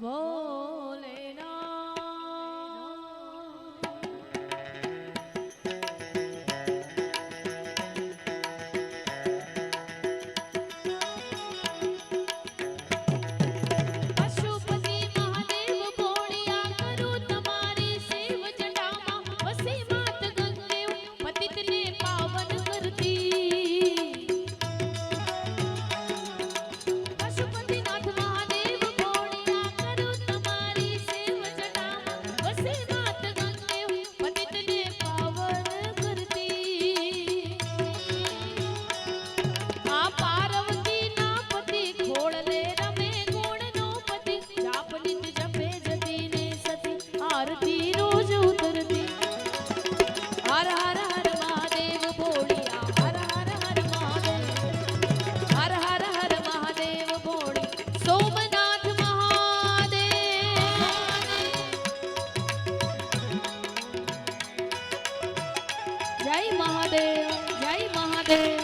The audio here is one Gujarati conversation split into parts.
Whoa. આરતી રોજ ઉતરતી. હર હર હર મહાદેવ ભોળિયા હર હર હર મહાદેવ. હર હર હર મહાદેવ ભોળી સોમનાથ મહાદેવ. જય મહાદેવ જય મહાદેવ.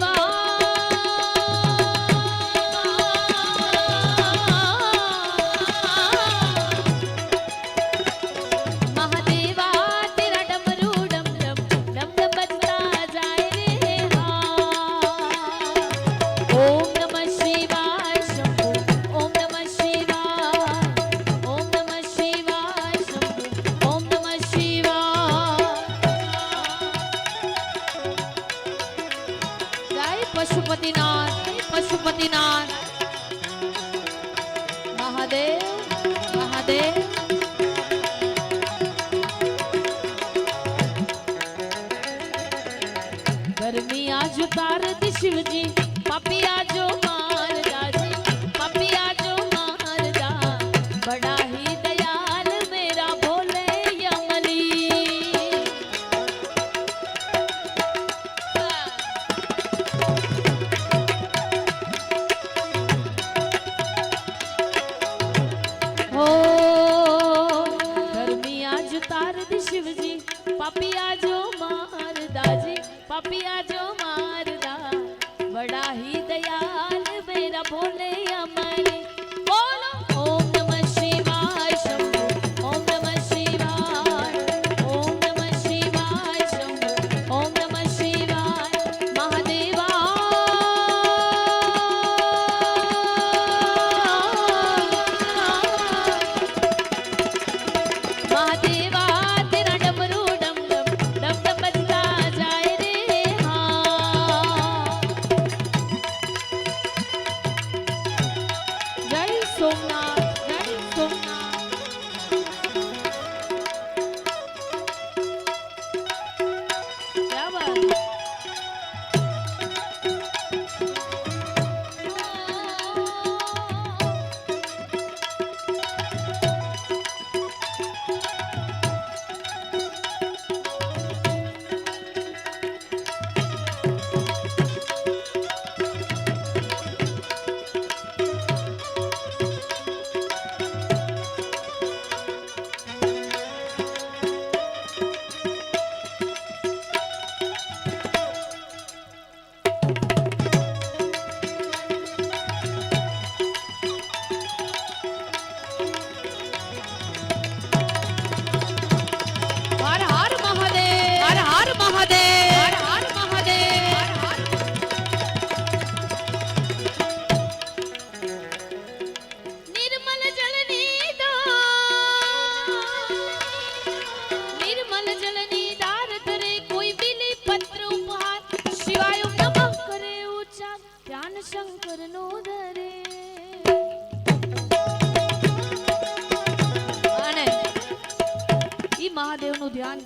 देवा પશુપતિનાથ પશુપતિનાથ મહાદેવ મહાદેવ ગરમી આજ તારતી શિવજી Ponle જય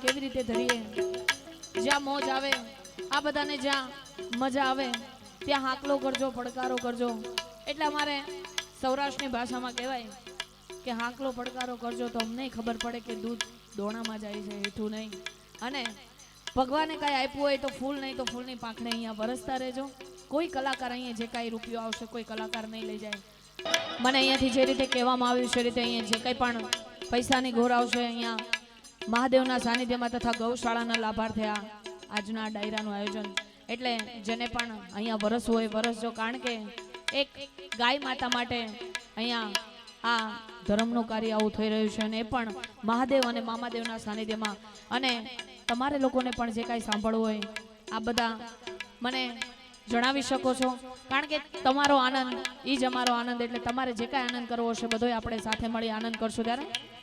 કેવી રીતે ધરીએ? જ્યાં મોજ આવે, આ બધાને જ્યાં મજા આવે, ત્યાં હાકલો કરજો, પડકારો કરજો. એટલે અમારે સૌરાષ્ટ્રની ભાષામાં કહેવાય કે હાકલો, પડકારો કરજો તો અમને ખબર પડે કે દૂધ દોણામાં જાય છે, હેઠું નહીં. અને ભગવાને કાંઈ આપ્યું હોય તો ફૂલ નહીં તો ફૂલની પાંખને અહીંયા વરસતા રહેજો. કોઈ કલાકાર અહીંયા જે કાંઈ રૂપિયો આવશે, કોઈ કલાકાર નહીં લઈ જાય. મને અહીંયાથી જે રીતે કહેવામાં આવ્યું છે રીતે અહીંયા જે કંઈ પણ પૈસાની ઘોર આવશે, અહીંયા મહાદેવના સાનિધ્યમાં તથા ગૌશાળાના લાભાર્થે આ આજના ડાયરાનું આયોજન. એટલે જેને પણ અહીંયા વરસવું હોય વરસજો કારણ કે એક ગાય માતા માટે અહીંયા આ ધર્મનું કાર્ય આવું થઈ રહ્યું છે અને એ પણ મહાદેવ અને મામાદેવના સાનિધ્યમાં. અને તમારે લોકોને પણ જે કાંઈ સાંભળવું હોય, આ બધા મને જણાવી શકો છો. કારણ કે તમારો આનંદ એ જ અમારો આનંદ, એટલે તમારે જે કાંઈ આનંદ કરવો હશે, બધોય આપણે સાથે મળી આનંદ કરશું ત્યારે.